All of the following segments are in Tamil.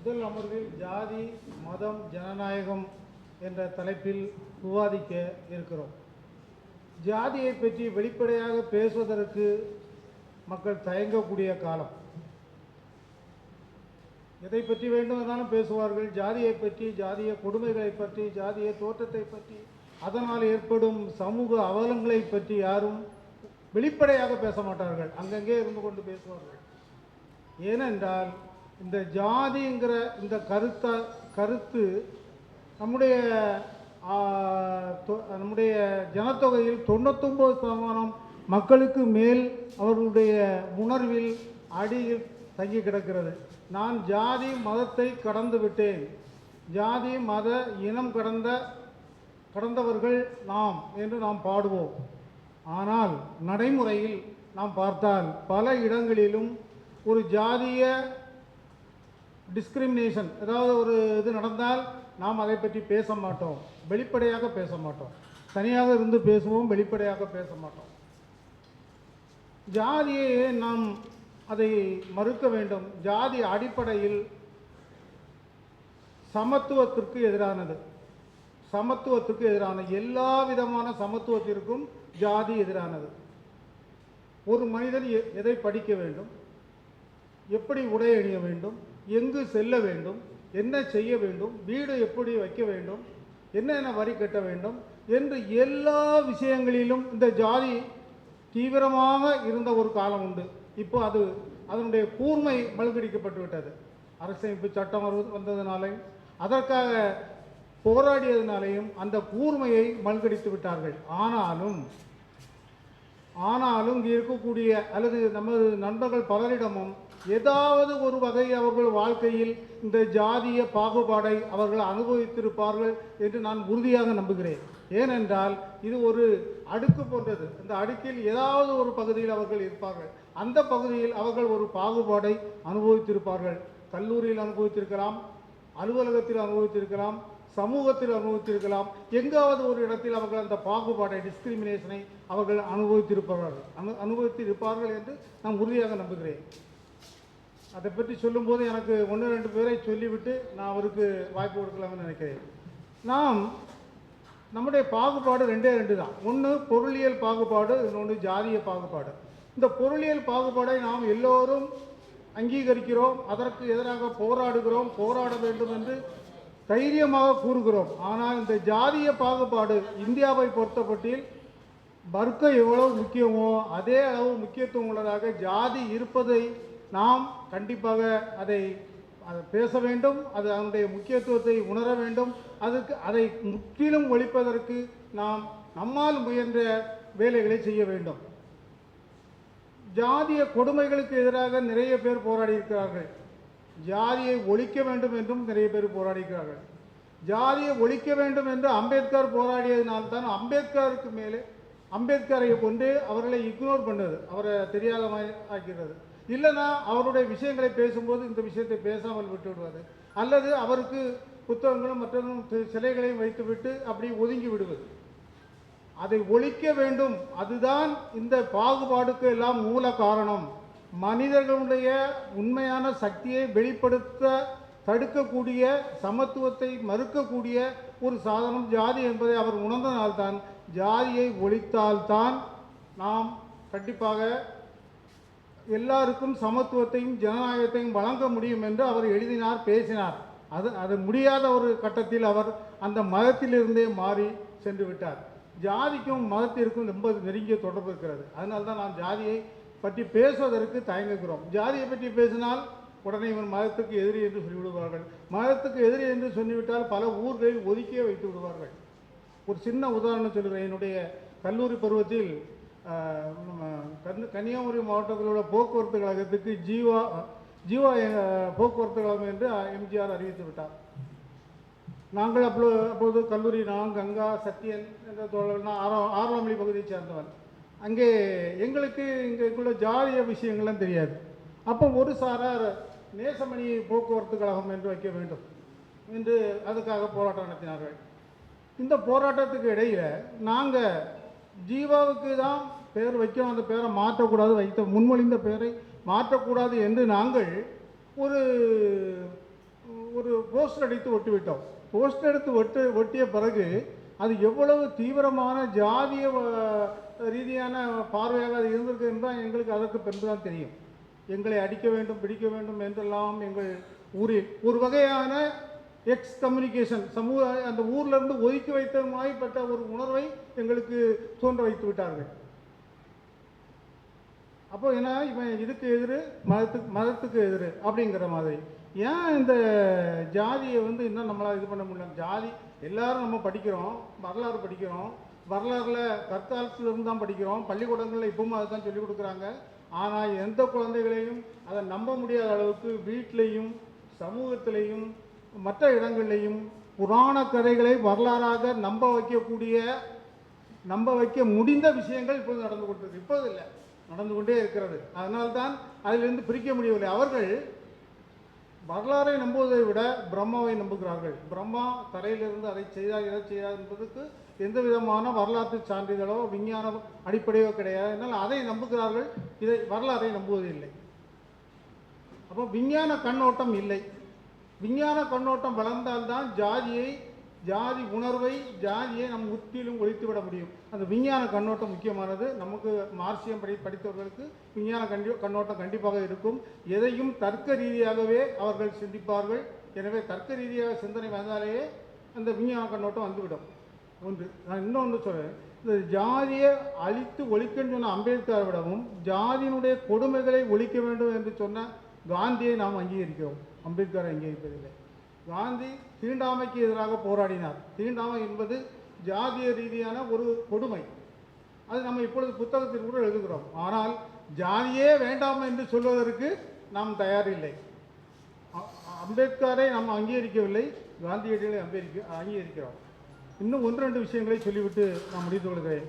முதல் அமர்வில் ஜாதி மதம் ஜனநாயகம் என்ற தலைப்பில் விவாதிக்க இருக்கிறோம். ஜாதியை பற்றி வெளிப்படையாக பேசுவதற்கு மக்கள் தயங்கக்கூடிய காலம். எதை பற்றி வேண்டுமானாலும் பேசுவார்கள். ஜாதியை பற்றி ஜாதிய கொடுமைகளை பற்றி ஜாதிய தோற்றத்தை பற்றி அதனால் ஏற்படும் சமூக அவலங்களை பற்றி யாரும் வெளிப்படையாக பேச மாட்டார்கள். அங்கங்கே இருந்து கொண்டு பேசுவார்கள். ஏனென்றால் இந்த ஜாதிங்கிற இந்த கருத்த கருத்து நம்முடைய தொ- நம்முடைய ஜனத்தொகையில் தொண்ணூத்தொம்பது சதமானம் மக்களுக்கு மேல் அவர்களுடைய உணர்வில் அடியில் தங்கி கிடக்கிறது. நான் ஜாதி மதத்தை கடந்து விட்டேன். ஜாதி மத இனம் கடந்த கடந்தவர்கள் நாம் என்று நாம் பாடுவோம். ஆனால் நடைமுறையில் நாம் பார்த்தால் பல இடங்களிலும் ஒரு ஜாதிய டிஸ்கிரிமினேஷன் ஏதாவது ஒரு இது நடந்தால் நாம் அதை பற்றி பேச மாட்டோம். வெளிப்படையாக பேச மாட்டோம். தனியாக இருந்து பேசுவோம் வெளிப்படையாக பேச மாட்டோம். ஜாதியை நாம் அதை மறுக்க வேண்டும். ஜாதி அடிப்படையில் சமத்துவத்திற்கு எதிரானது. சமத்துவத்திற்கு எதிரான எல்லா விதமான சமத்துவத்திற்கும் ஜாதி எதிரானது. ஒரு மனிதன் எ- எதை படிக்க வேண்டும்? எப்படி உடை அணிய வேண்டும்? எங்கு செல்ல வேண்டும் என்ன செய்ய வேண்டும் வீடு எப்படி வைக்க வேண்டும் என்னென்ன வரி கட்ட வேண்டும் என்று எல்லா விஷயங்களிலும் இந்த ஜாதி தீவிரமாக இருந்த ஒரு காலம் உண்டு. இப்போ அது அதனுடைய கூர்மை மழுங்கடிக்கப்பட்டு விட்டது. அரசமைப்பு சட்டம் வருவது வந்ததினாலையும் அதற்காக போராடியதுனாலேயும் அந்த கூர்மையை மழுங்கடித்து விட்டார்கள். ஆனாலும் ஆனாலும் இங்கே இருக்கக்கூடிய அல்லது நமது நண்பர்கள் பலரிடமும் ஏதாவது ஒரு வகை அவர்கள் வாழ்க்கையில் இந்த ஜாதிய பாகுபாடை அவர்கள் அனுபவித்திருப்பார்கள் என்று நான் உறுதியாக நம்புகிறேன். ஏனென்றால் இது ஒரு அடுக்கு போன்றது. இந்த அடுக்கில் ஏதாவது ஒரு பகுதியில் அவர்கள் இருப்பார்கள். அந்த பகுதியில் அவர்கள் ஒரு பாகுபாடை அனுபவித்திருப்பார்கள். கல்லூரியில் அனுபவித்திருக்கலாம் அலுவலகத்தில் அனுபவித்திருக்கலாம் சமூகத்தில் அனுபவித்திருக்கலாம். எங்காவது ஒரு இடத்தில் அவர்கள் அந்த பாகுபாடை டிஸ்கிரிமினேஷனை அவர்கள் அனுபவித்திருப்பார்கள். அனு அனுபவித்திருப்பார்கள் என்று நான் உறுதியாக நம்புகிறேன். அதை பற்றி சொல்லும்போது எனக்கு ஒன்று ரெண்டு பேரை சொல்லிவிட்டு நான் அவருக்கு வாய்ப்பு கொடுக்கலாம்னு நினைக்கிறேன். நாம் நம்முடைய பாகுபாடு ரெண்டே ரெண்டு தான். ஒன்று பொருளியல் பாகுபாடு இன்னொன்று ஜாதிய பாகுபாடு. இந்த பொருளியல் பாகுபாடை நாம் எல்லோரும் அங்கீகரிக்கிறோம் அதற்கு எதிராக போராடுகிறோம் போராட வேண்டும் என்று தைரியமாக கூறுகிறோம். ஆனால் இந்த ஜாதிய பாகுபாடு இந்தியாவை பொறுத்தப்பட்டில் வர்க்கம் எவ்வளவு முக்கியமோ அதே அளவு முக்கியத்துவம் உள்ளதாக ஜாதி இருப்பதை நாம் கண்டிப்பாக அதை அதை பேச வேண்டும் அது அதனுடைய முக்கியத்துவத்தை உணர வேண்டும் அதற்கு அதை முற்றிலும் ஒழிப்பதற்கு நாம் நம்மால் முயன்ற வேலைகளை செய்ய வேண்டும். ஜாதிய கொடுமைகளுக்கு எதிராக நிறைய பேர் போராடி இருக்கிறார்கள் ஜாதியை ஒழிக்க வேண்டும் என்றும் நிறைய பேர் போராடி இருக்கிறார்கள் ஜாதியை ஒழிக்க வேண்டும் என்று அம்பேத்கர் போராடியதினால்தான் அம்பேத்கருக்கு மேலே அம்பேத்கரை கொண்டு அவர்களை இக்னோர் பண்ணது அவரை தெரியாத மாதிரி ஆக்கிறது இல்லைன்னா அவருடைய விஷயங்களை பேசும்போது இந்த விஷயத்தை பேசாமல் விட்டு விடுவது அல்லது அவருக்கு புத்தகங்களும் மற்றதும் சிலைகளையும் வைத்துவிட்டு அப்படி ஒதுங்கி விடுவது. அதை ஒழிக்க வேண்டும். அதுதான் இந்த பாகுபாடுக்கு எல்லாம் மூல காரணம். மனிதர்களுடைய உண்மையான சக்தியை வெளிப்படுத்த தடுக்கக்கூடிய சமத்துவத்தை மறுக்கக்கூடிய ஒரு சாதனம் ஜாதி என்பதை அவர் உணர்ந்தனால்தான் ஜாதியை ஒழித்தால்தான் நாம் கண்டிப்பாக எல்லாருக்கும் சமத்துவத்தையும் ஜனநாயகத்தையும் வழங்க முடியும் என்று அவர் எழுதினார் பேசினார். அது அது முடியாத ஒரு கட்டத்தில் அவர் அந்த மதத்திலிருந்தே மாறி சென்று விட்டார். ஜாதிக்கும் மதத்திற்கும் ரொம்ப நெருங்கிய தொடர்பு இருக்கிறது. அதனால தான் நான் ஜாதியை பற்றி பேசுவதற்கு தயங்குகிறோம். ஜாதியை பற்றி பேசினால் உடனே இவன் மதத்துக்கு எதிரி என்று சொல்லிவிடுவார்கள். மதத்துக்கு எதிரி என்று சொல்லிவிட்டால் பல ஊர்களில் ஒதுக்கியே வைத்து விடுவார்கள் ஒரு சின்ன உதாரணம் சொல்கிறேன் என்னுடைய கல்லூரி பருவத்தில் நம்ம கன் கன்னியாகுமரி மாவட்டத்தில் உள்ள போக்குவரத்து கழகத்துக்கு ஜீவா ஜீவா போக்குவரத்து கழகம் என்று எம்ஜிஆர் அறிவித்து விட்டார். நாங்கள் அப்போ அப்போது கல்லூரி நான் கங்கா சத்யன் என்ற தோழர் ஆரோ ஆரோமலி பகுதியைச் சேர்ந்தவன். அங்கே எங்களுக்கு இங்கேக்குள்ள ஜாதிய விஷயங்கள்லாம் தெரியாது. அப்போ ஒரு சாரார் நேசமணி போக்குவரத்து கழகம் என்று வைக்க வேண்டும் என்று அதுக்காக போராட்டம் நடத்தினார்கள். இந்த போராட்டத்துக்கு இடையில் நாங்கள் ஜீவாவுக்கு தான் பேர் வைக்கணும் அந்த பேரை மாற்றக்கூடாது வைத்த முன்மொழிந்த பெயரை மாற்றக்கூடாது என்று நாங்கள் ஒரு ஒரு போஸ்டர் அடித்து ஒட்டிவிட்டோம். போஸ்டர் எடுத்து ஒட்டு ஒட்டிய பிறகு அது எவ்வளவு தீவிரமான ஜாதிய ரீதியான பார்வையாக அது இருந்திருக்கு என்றால் எங்களுக்கு அதற்கு பின்புதான் தெரியும். எங்களை அடிக்க வேண்டும் பிடிக்க வேண்டும் என்றெல்லாம் எங்கள் ஊரில் ஒரு வகையான எக்ஸ் கம்யூனிகேஷன் சமூக அந்த ஊர்லேருந்து இருந்து ஒதுக்கி வைத்தமாய்ப்பட்ட ஒரு உணர்வை எங்களுக்கு தோன்ற வைத்து விட்டார்கள். அப்போ என்ன இவன் இதுக்கு எதிர் மதத்துக்கு மதத்துக்கு எதிர் அப்படிங்கிற மாதிரி. ஏன் இந்த ஜாதியை வந்து இன்னும் நம்மளால் இது பண்ண முடியல? ஜாதி எல்லாரும் நம்ம படிக்கிறோம் வரலாறு படிக்கிறோம். வரலாறுல கற்காலத்திலிருந்து தான் படிக்கிறோம். பள்ளிக்கூடங்களில் இப்பவும் அதை தான் சொல்லிக் கொடுக்குறாங்க. ஆனால் எந்த குழந்தைகளையும் அதை நம்ப முடியாத அளவுக்கு வீட்டிலையும் சமூகத்திலையும் மற்ற இடங்கள்லையும் புராண கதைகளை வரலாறாக நம்ப வைக்கக்கூடிய நம்ப வைக்க முடிந்த விஷயங்கள் இப்போது நடந்து கொண்டிருக்கு. இப்போது இல்லை. நடந்து கொண்டே இருக்கிறது. அதனால்தான் அதிலிருந்து பிரிக்க முடியவில்லை. அவர்கள் வரலாறை நம்புவதை விட பிரம்மாவை நம்புகிறார்கள். பிரம்மா தரையிலிருந்து அதை செய்தார் இதை செய்தார் என்பதற்கு எந்த விதமான வரலாற்று சான்றிதழோ விஞ்ஞான அடிப்படையோ கிடையாது. அதனால் அதை நம்புகிறார்கள். இதை வரலாறை நம்புவதில்லை. அப்போ விஞ்ஞான கண்ணோட்டம் இல்லை. விஞ்ஞான கண்ணோட்டம் வளர்ந்தால்தான் ஜாதியை ஜாதி உணர்வை ஜாதியை நம் முற்றிலும் ஒழித்து விட முடியும். அந்த விஞ்ஞான கண்ணோட்டம் முக்கியமானது. நமக்கு மார்க்சியம் படி படித்தவர்களுக்கு விஞ்ஞான கண்டி கண்ணோட்டம் கண்டிப்பாக இருக்கும். எதையும் தர்க்க ரீதியாகவே அவர்கள் சிந்திப்பார்கள். எனவே தர்க்க ரீதியாக சிந்தனை வந்தாலேயே அந்த விஞ்ஞான கண்ணோட்டம் வந்துவிடும். ஒன்று. நான் இன்னொன்று சொல்கிறேன் இந்த ஜாதியை அழித்து ஒழிக்கன்னு சொன்ன அம்பேத்கரை விடவும் ஜாதியினுடைய கொடுமைகளை ஒழிக்க வேண்டும் என்று சொன்ன காந்தியை நாம் அங்கீகரிக்கிறோம். அம்பேத்கரை அங்கீகரிப்பதில்லை. காந்தி தீண்டாமைக்கு எதிராக போராடினார். தீண்டாமை என்பது ஜாதிய ரீதியான ஒரு கொடுமை. அது நம்ம இப்பொழுது புத்தகத்தில் கூட எழுதுகிறோம். ஆனால் ஜாதியே வேண்டாம் என்று சொல்வதற்கு நாம் தயாரில்லை. அம்பேத்கரை நாம் அங்கீகரிக்கவில்லை. காந்தியடிகளை அம்பேரிக்க அங்கீகரிக்கிறோம். இன்னும் ஒன்று ரெண்டு விஷயங்களை சொல்லிவிட்டு நான் முடித்து கொள்கிறேன்.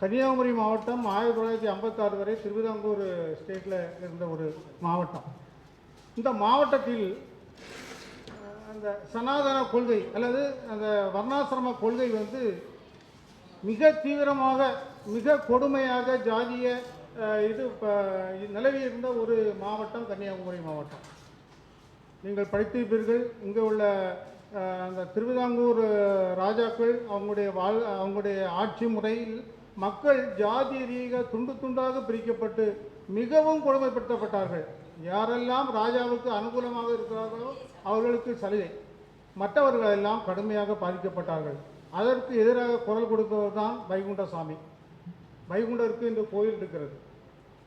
கன்னியாகுமரி மாவட்டம் ஆயிரத்தி தொள்ளாயிரத்தி ஐம்பத்தாறு வரை திருவிதாங்கூர் ஸ்டேட்டில் இருந்த ஒரு மாவட்டம். இந்த மாவட்டத்தில் அந்த சனாதன கொள்கை அல்லது அந்த வர்ணாசிரம கொள்கை வந்து மிக தீவிரமாக மிக கொடுமையாக ஜாதிய இது நிலவி இருந்த ஒரு மாவட்டம் கன்னியாகுமரி மாவட்டம். நீங்கள் படித்திருப்பீர்கள் இங்கே உள்ள அந்த திருவிதாங்கூர் ராஜாக்கள் அவங்களுடைய வாழ் அவங்களுடைய ஆட்சி முறையில் மக்கள் ஜாதி ரீக துண்டு துண்டாக பிரிக்கப்பட்டு மிகவும் கொடுமைப்படுத்தப்பட்டார்கள். யாரெல்லாம் ராஜாவுக்கு அனுகூலமாக இருக்கிறார்களோ அவர்களுக்கு சலுகை. மற்றவர்கள் எல்லாம் கடுமையாக பாதிக்கப்பட்டார்கள். அதற்கு எதிராக குரல் கொடுப்பவர் தான் வைகுண்டசாமி. வைகுண்டருக்கு இந்த கோயில் இருக்கிறது.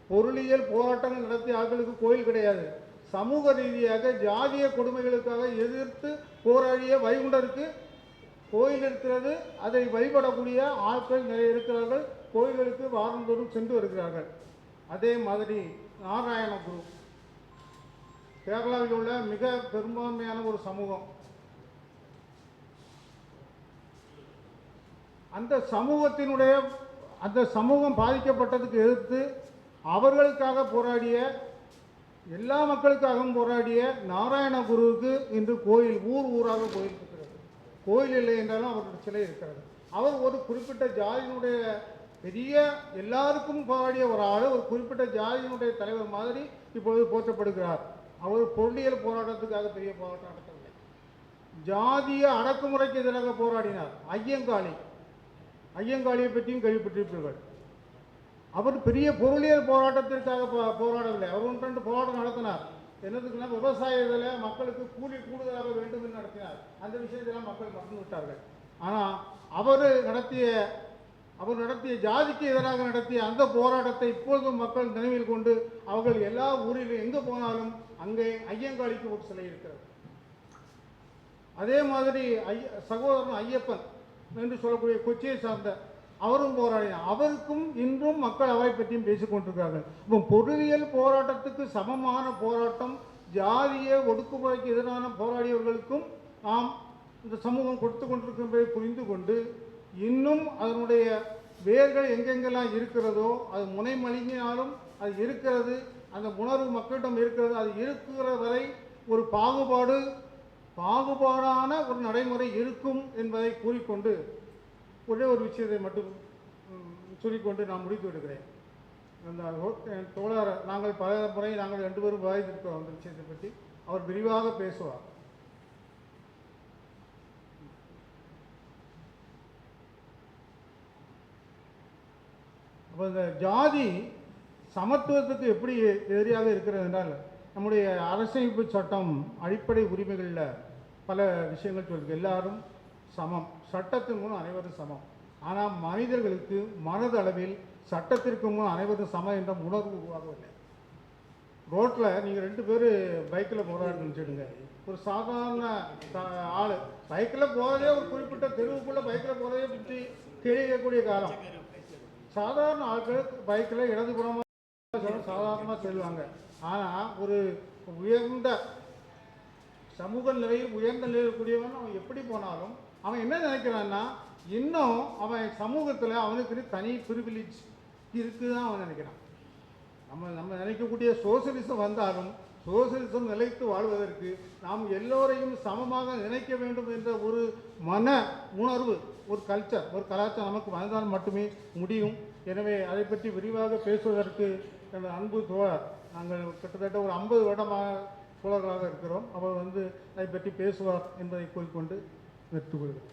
பொருளியல் போராட்டங்கள் நடத்திய ஆட்களுக்கு கோயில் கிடையாது. சமூக ரீதியாக ஜாதிய கொடுமைகளுக்காக எதிர்த்து போராடிய வைகுண்டருக்கு கோயில் இருக்கிறது. அதை வழிபடக்கூடிய ஆட்கள் நிறைய இருக்கிறார்கள். கோயில்களுக்கு வாரந்தோறும் சென்று வருகிறார்கள். அதே மாதிரி நாராயண குரு கேரளாவில் உள்ள மிக பெரும்பான்மையான ஒரு சமூகம். அந்த சமூகத்தினுடைய அந்த சமூகம் பாதிக்கப்பட்டதுக்கு எதிர்த்து அவர்களுக்காக போராடிய எல்லா மக்களுக்காகவும் போராடிய நாராயணகுருவுக்கு இன்று கோயில் ஊர் ஊராக கோயில் இருக்கிறது கோயில் இல்லை என்றாலும் அவருடைய சிலை இருக்கிறது. அவர் ஒரு குறிப்பிட்ட ஜாதியினுடைய பெரிய எல்லாருக்கும் போராடிய ஒரு ஆள் ஒரு குறிப்பிட்ட ஜாதியினுடைய தலைவர் மாதிரி இப்பொழுது போற்றப்படுகிறார். அவர் பொருளியல் போராட்டத்துக்காக பெரிய போராட்டம் நடத்தவில்லை ஜாதிய அடக்குமுறைக்கு எதிராக போராடினார் ஐயங்காளி. ஐயங்காளியை பற்றியும் கேள்விப்பட்டிருப்பீர்கள். அவர் பெரிய பொருளியல் போராட்டத்திற்காக போராடவில்லை. அவர் ஒன்று ரெண்டு போராட்டம் நடத்தினார். என்னதுக்குன்னா விவசாய இதில் மக்களுக்கு கூலி கூடுதலாக வேண்டும் என்று நடத்தினார். அந்த விஷயத்தெல்லாம் மக்கள் மறந்து விட்டார்கள். ஆனால் அவர் நடத்திய அவர் நடத்திய ஜாதிக்கு எதிராக நடத்திய அந்த போராட்டத்தை இப்பொழுதும் மக்கள் நினைவில் கொண்டு அவர்கள் எல்லா ஊரிலும் எங்கே போனாலும் அங்கே ஐயங்காளிக்கு ஒரு சிலை இருக்கிறது. அதே மாதிரி ஐய சகோதரன் ஐயப்பன் என்று சொல்லக்கூடிய கொச்சியை சார்ந்த அவரும் போராடினார். அவருக்கும் இன்றும் மக்கள் அவரை பற்றியும் பேசிக்கொண்டிருக்கிறார்கள் இப்போ பொருளியல் போராட்டத்துக்கு சமமான போராட்டம் ஜாதிய ஒடுக்குமுறைக்கு எதிரான போராடியவர்களுக்கும் நாம் இந்த சமூகம் கொடுத்து கொண்டிருக்கின்றதை புரிந்து கொண்டு இன்னும் அதனுடைய வேர்கள் எங்கெங்கெல்லாம் இருக்கிறதோ அது முனை மலிங்கினாலும் அது இருக்கிறது அந்த உணர்வு மக்களிடம் இருக்கிறது அது இருக்கிற வரை ஒரு பாகுபாடு பாகுபாடான ஒரு நடைமுறை இருக்கும் என்பதை கூறிக்கொண்டு ஒரே ஒரு விஷயத்தை மட்டும் சொல்லிக்கொண்டு நான் முடித்து விடுகிறேன். அந்த என் தோழர் நாங்கள் பல முறை நாங்கள் ரெண்டு பேரும் விவாதித்திருக்கிறோம் அந்த விஷயத்தை பற்றி. அவர் விரிவாக பேசுவார். அப்போ இந்த ஜாதி சமத்துவத்துக்கு எப்படி எதிரியாக இருக்கிறது என்றால் நம்முடைய அரசமைப்பு சட்டம் அடிப்படை உரிமைகளில் பல விஷயங்கள் சொல்லுது. எல்லாரும் சமம். சட்டத்தின் மூலம் அனைவரும் சமம். ஆனால் மனிதர்களுக்கு மனதளவில் சட்டத்திற்கு முன் அனைவரும் சமம் என்ற உணர்வு உருவாகவில்லை. ரோட்டில் நீங்கள் ரெண்டு பேர் பைக்கில் போகிறாருன்னு வச்சுடுங்க ஒரு சாதாரண ஆள் பைக்கில் போகிறதே ஒரு குறிப்பிட்ட தெருவுக்குள்ளே பைக்கில் போகிறதே பற்றி தெரியக்கூடிய காலம். சாதாரண ஆட்கள் பைக்கில் இடதுபுறமாக சாதாரணமாக செல்வாங்க ஆனால் ஒரு உயர்ந்த சமூக நிலையில் உயர்ந்த நிலையில் கூடியவன் அவன் எப்படி போனாலும் அவன் என்ன நினைக்கிறான்னா இன்னும் அவன் சமூகத்தில் அவனுக்கு தனி ப்ரிவிலேஜ் இருக்குதான் அவன் நினைக்கிறான். நம்ம நம்ம நினைக்கக்கூடிய சோசியலிசம் வந்தாலும் சோசியலிசம் நிலைத்து வாழ்வதற்கு நாம் எல்லோரையும் சமமாக நினைக்க வேண்டும் என்ற ஒரு மன உணர்வு ஒரு கல்ச்சர் ஒரு கலாச்சாரம் நமக்கு வந்தால் மட்டுமே முடியும். எனவே அதை பற்றி விரிவாக பேசுவதற்கு எனது அன்பு தோழர் நாங்கள் கிட்டத்தட்ட ஒரு ஐம்பது வருடமாக தோழர்களாக இருக்கிறோம். அவர் வந்து அதை பற்றி பேசுவார் என்பதை கூறிக்கொண்டு நிறுத்துக்கொள்கிறேன்